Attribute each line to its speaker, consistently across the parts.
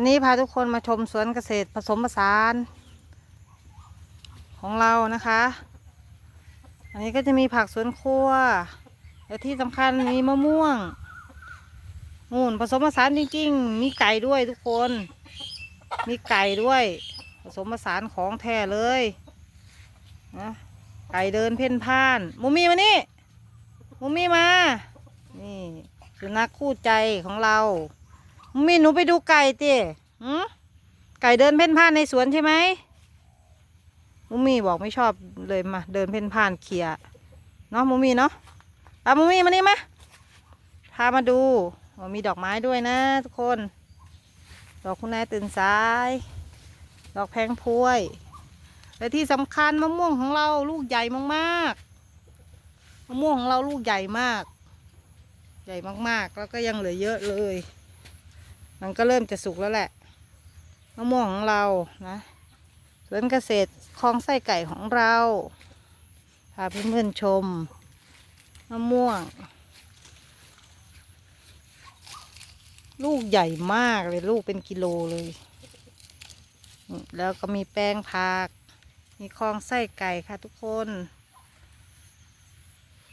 Speaker 1: วันนี้พาทุกคนมาชมสวนเกษตรผสมผสาน ของเรานะคะ อันนี้ก็จะมีผักสวนครัวและที่สำคัญมีมะม่วงนู่นผสมผสานจริงๆ มีไก่ด้วยทุกคน มีไก่ด้วย ผสมผสานของแท้เลยนะไก่เดินเพ่นพ่านมูมี่มานี่มูมี่มา นี่สุนัขคู่ใจของเรา มูมี่หนูไปดูไก่ติหืมไก่เดินเพ่นพ่านในสวนใช่ไหมมูมี่บอกไม่ชอบเลยมา เดินเพ่นพ่านเขี่ยเนาะมูมี่เนาะตามมูมี่มานี่มาพามาดูมีดอกไม้ด้วยนะทุกคน ดอกคุณนายตื่นสาย ดอกแพงพวยและที่สำคัญมะม่วงของเราลูกใหญ่มากๆมะม่วงของเราลูกใหญ่มาก ใหญ่มากๆ แล้วก็ยังเหลือเยอะเลย มันก็เริ่มจะสุกแล้วแหละมะม่วงของเรานะสวนเกษตรคลองไส้ไก่ของเราพาเพื่อนๆชมมะม่วง ลูกใหญ่มากเลยลูกเป็นกิโลเลย แล้วก็มีแป้งผัก มีคลองไส้ไก่ค่ะทุกคน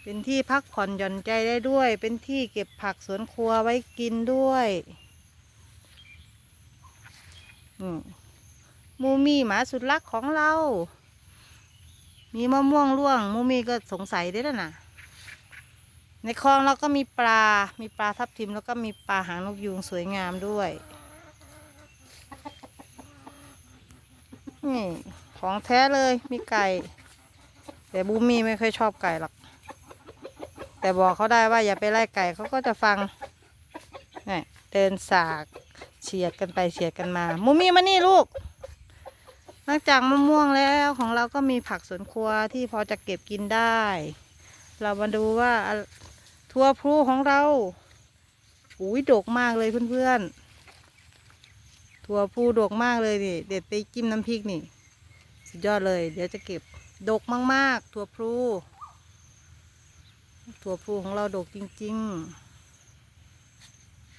Speaker 1: เป็นที่พักผ่อนหย่อนใจได้ด้วย เป็นที่เก็บผักสวนครัวไว้กินด้วย มูมี่หมาสุดรักของเรา มีมะม่วงร่วง มูมี่ก็สงสัยได้แล้วนะในคลองเราก็มีปลา มีปลาทับทิมแล้วก็มีปลาหางนกยูงสวยงามด้วย นี่ของแท้เลยมีไก่ แต่บูมมี่ไม่ค่อยชอบไก่หรอก แต่บอกเขาได้ว่าอย่าไปไล่ไก่เขาก็จะฟังนี่เดินสาก เฉียดกันไปเฉียดกันมา มูมี่มานี่ลูก นอกจากมะม่วงแล้วของเราก็มีผักสวนครัวที่พอจะเก็บกินได้ เรามาดูว่าทั่วพลูของเราอุ้ยดกมากเลยเพื่อนๆถั่วพลูดกมากเลยนี่เด็ดไปจิ้มน้ำพริกนี่ สุดยอดเลย เดี๋ยวจะเก็บดกมากๆ ถั่วพลูถั่วพลูของเราดกจริง ๆ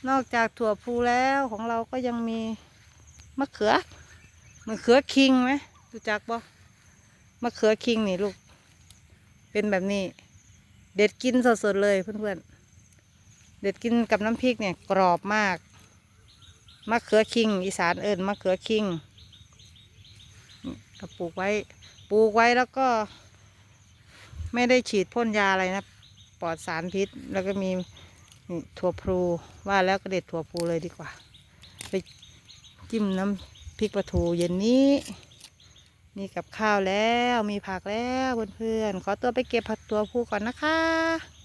Speaker 1: นอกจากถั่วพลูแล้วของเราก็ยังมีมะเขือมะเขือคิงไหมรู้จักบ่มะเขือคิงนี่ลูก เป็นแบบนี้ เด็ดกินสดๆเลยเพื่อนๆ เด็ดกินกับน้ำพริกเนี่ยกรอบมาก มะเขือคิง อีสานเอิญมะเขือคิงก็ปลูกไว้ ปลูกไว้แล้วก็ ไม่ได้ฉีดพ่นยาอะไรนะ ปลอดสารพิษ แล้วก็มี นี่ถั่วพลูว่าแล้วก็เด็ดถั่วพลูเลยดีกว่า ไปจิ้มน้ำพริกปลาทูเย็นนี้ มีกับข้าวแล้วมีผักแล้วเพื่อนๆขอตัวไปเก็บผักตัวพลูก่อนนะคะ